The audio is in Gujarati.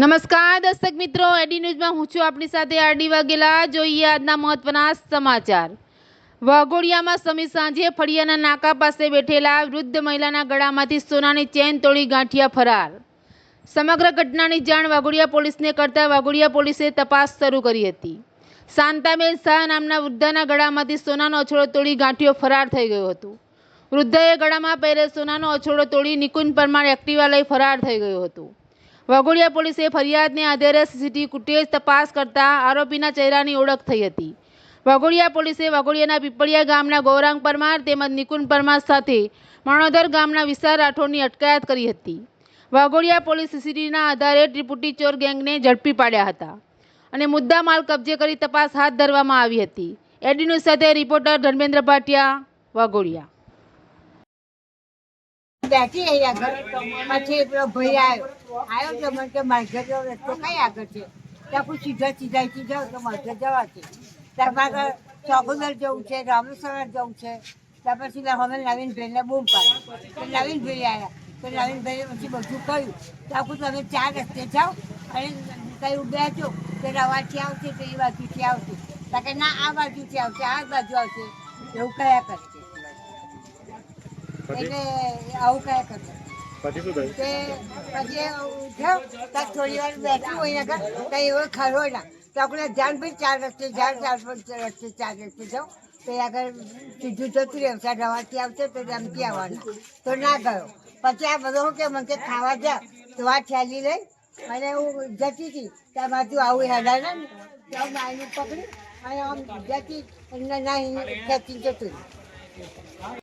નમસ્કાર, દર્શક મિત્રો. એડી ન્યૂઝમાં હું છું આપણી સાથે આરડી વાઘેલા. જોઈએ આજના મહત્વના સમાચાર. વાઘોડિયામાં સમી સાંજે ફળિયાના નાકા પાસે બેઠેલા વૃદ્ધ મહિલાના ગળામાંથી સોનાની ચેન તોડી ગાંઠિયા ફરાર. સમગ્ર ઘટનાની જાણ વાઘોડિયા પોલીસને કરતા વાઘોડિયા પોલીસે તપાસ શરૂ કરી હતી. શાંતાબેન શાહ નામના વૃદ્ધાના ગળામાંથી સોનાનો અછડો તોડી ગાંઠિયો ફરાર થઈ ગયો હતો. વૃદ્ધએ ગળામાં પહેરેલ સોનાનો અછડો તોડી નિકુંજ પરમાર એક્ટિવા લઈ ફરાર થઈ ગયો હતો. વાઘોડિયા પોલીસે ફરિયાદને આધારે સીસીટીવી ફૂટેજ તપાસ કરતા આરોપીના ચહેરાની ઓળખ થઈ હતી. વાઘોડિયા પોલીસે વાઘોડિયાના પીપળિયા ગામના ગૌરાંગ પરમાર તેમજ નિકુંજ પરમાર સાથે માણોદર ગામના વિશાળ રાઠોડની અટકાયત કરી હતી. વાઘોડિયા પોલીસ સીસીટીવીના આધારે ત્રિપુટી ચોર ગેંગને ઝડપી પાડ્યા હતા અને મુદ્દા માલ કબજે કરી તપાસ હાથ ધરવામાં આવી હતી. એડી ન્યૂઝ સાથે રિપોર્ટર ધર્મેન્દ્ર ભાટિયા, વાઘોડિયા. બેઠી રહી આગળ પછી પેલો ભાઈ આવ્યો આવ્યો તો મને કે મારે જવો રસ્તો કઈ આગળ છે? ત્યાં કોઈ સીધા સીધા જાઓ તો મારે ઘર જવા છે. આગળ ચોગોદર જવું છે, રામેશ્વર જવું છે. ત્યાં પછી અમે નવીનભાઈને બૂમ પાડી. તો નવીનભાઈ આવ્યા તો નવીનભાઈએ પછી બધું કહ્યું. ત્યાં પછી તમે ચાર રસ્તે જાઓ. અને કયું છો કે રવાથી આવશે તો એ બાજુથી આવશે. ત્યાં ના, આ બાજુથી આવશે, આ બાજુ આવશે. એવું કયા કરશે. એટલે આવું કયા કરશે પછી શું થયું? પછી ઉઠ્યો ત્યાં થોડી વાર બેઠું હોય ને ત્યાં એવો ખરો ના. તો આપણે ધ્યાન ભાઈ ચાર રસ્તે ચાર ચાર રસ્તે ચાર રસ્તે જાઉં તો આગળ સીધું જતું રહેવું ત્યાં રવાથી આવશે તો રમતી આવવાના. તો ના ગયો. પછી આ બધો હું કે મને કે ખાવા જા. તો આ થેલી લઈ અને હું જતી હતી. ત્યાં બાજુ આવું હેડા ને ત્યાં પકડી અને આમ જતી ના ખેંચી જતું રહ્યું.